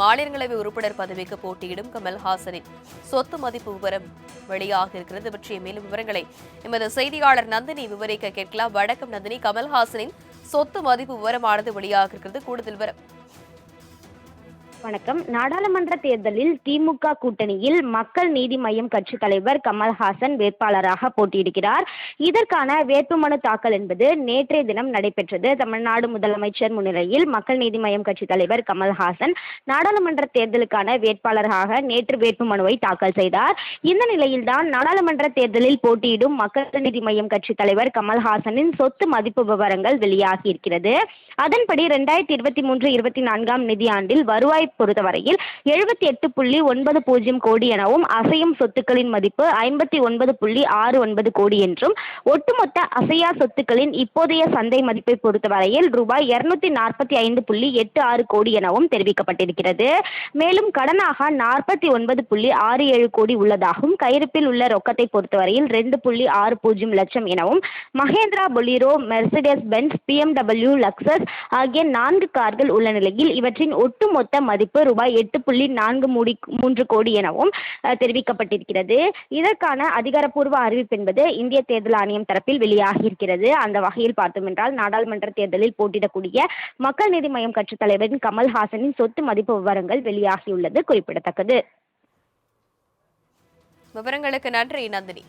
மாநிலங்களவை உறுப்பினர் பதவிக்கு போட்டியிடும் கமல்ஹாசனின் சொத்து மதிப்பு விவரம் வெளியாக இருக்கிறது. பற்றிய மேலும் விவரங்களை எமது செய்தியாளர் நந்தினி விவரிக்க கேட்கலாம். வணக்கம் நந்தினி. கமல்ஹாசனின் சொத்து மதிப்பு விவரமானது வெளியாக இருக்கிறது. கூடுதல் விவரம். வணக்கம். நாடாளுமன்ற தேர்தலில் திமுக கூட்டணியில் மக்கள் நீதி மய்யம் கட்சி தலைவர் கமல்ஹாசன் வேட்பாளராக போட்டியிடுகிறார். இதற்கான வேட்புமனு தாக்கல் என்பது நேற்றைய தினம் நடைபெற்றது. தமிழ்நாடு முதலமைச்சர் முன்னிலையில் மக்கள் நீதி மய்யம் கட்சி தலைவர் கமல்ஹாசன் நாடாளுமன்ற தேர்தலுக்கான வேட்பாளராக நேற்று வேட்புமனுவை தாக்கல் செய்தார். இந்த நிலையில்தான் நாடாளுமன்ற தேர்தலில் போட்டியிடும் மக்கள் நீதி மய்யம் கட்சி தலைவர் கமல்ஹாசனின் சொத்து மதிப்பு விவரங்கள் வெளியாகி இருக்கிறது. அதன்படி இரண்டாயிரத்தி இருபத்தி மூன்று இருபத்தி நான்காம் நிதியாண்டில் வருவாய் பொறுத்தவரையில் எழுபத்தி எட்டு புள்ளி ஒன்பது பூஜ்ஜியம் கோடி எனவும் அசையும் சொத்துக்களின் மதிப்பு ஐம்பத்தி ஒன்பது புள்ளி ஆறு ஒன்பது கோடி என்றும் ஒட்டுமொத்த அசையா சொத்துக்களின் இப்போதைய சந்தை மதிப்பை பொறுத்தவரையில் ரூபாய் இருநூத்தி நாற்பத்தி ஐந்து புள்ளி எட்டு ஆறு கோடி எனவும் தெரிவிக்கப்பட்டிருக்கிறது. மேலும் கடனாக நாற்பத்தி ஒன்பது புள்ளி ஆறு ஏழு கோடி உள்ளதாகவும் கையிருப்பில் உள்ள ரொக்கத்தை பொறுத்தவரையில் ரெண்டு புள்ளி ஆறு பூஜ்ஜியம் லட்சம் எனவும் Mahindra Bolero Mercedes Benz BMW Lexus ஆகிய நான்கு கார்கள் உள்ள நிலையில் இவற்றின் ஒட்டுமொத்த மதிப்பு ரூபாய் எட்டு புள்ளி நான்கு மூடி மூன்று கோடி எனவும் தெரிவிக்கப்பட்டிருக்கிறது. இதற்கான அதிகாரப்பூர்வ அறிவிப்பு என்பது இந்திய தேர்தல் ஆணையம் தரப்பில் வெளியாகியிருக்கிறது. அந்த வகையில் பார்த்தோம் என்றால் நாடாளுமன்ற தேர்தலில் போட்டியிடக்கூடிய மக்கள் நீதி மய்யம் கட்சித் தலைவரின் கமல்ஹாசனின் சொத்து மதிப்பு விவரங்கள் வெளியாகியுள்ளது குறிப்பிடத்தக்கது. விவரங்களுக்கு நன்றி நந்தினி.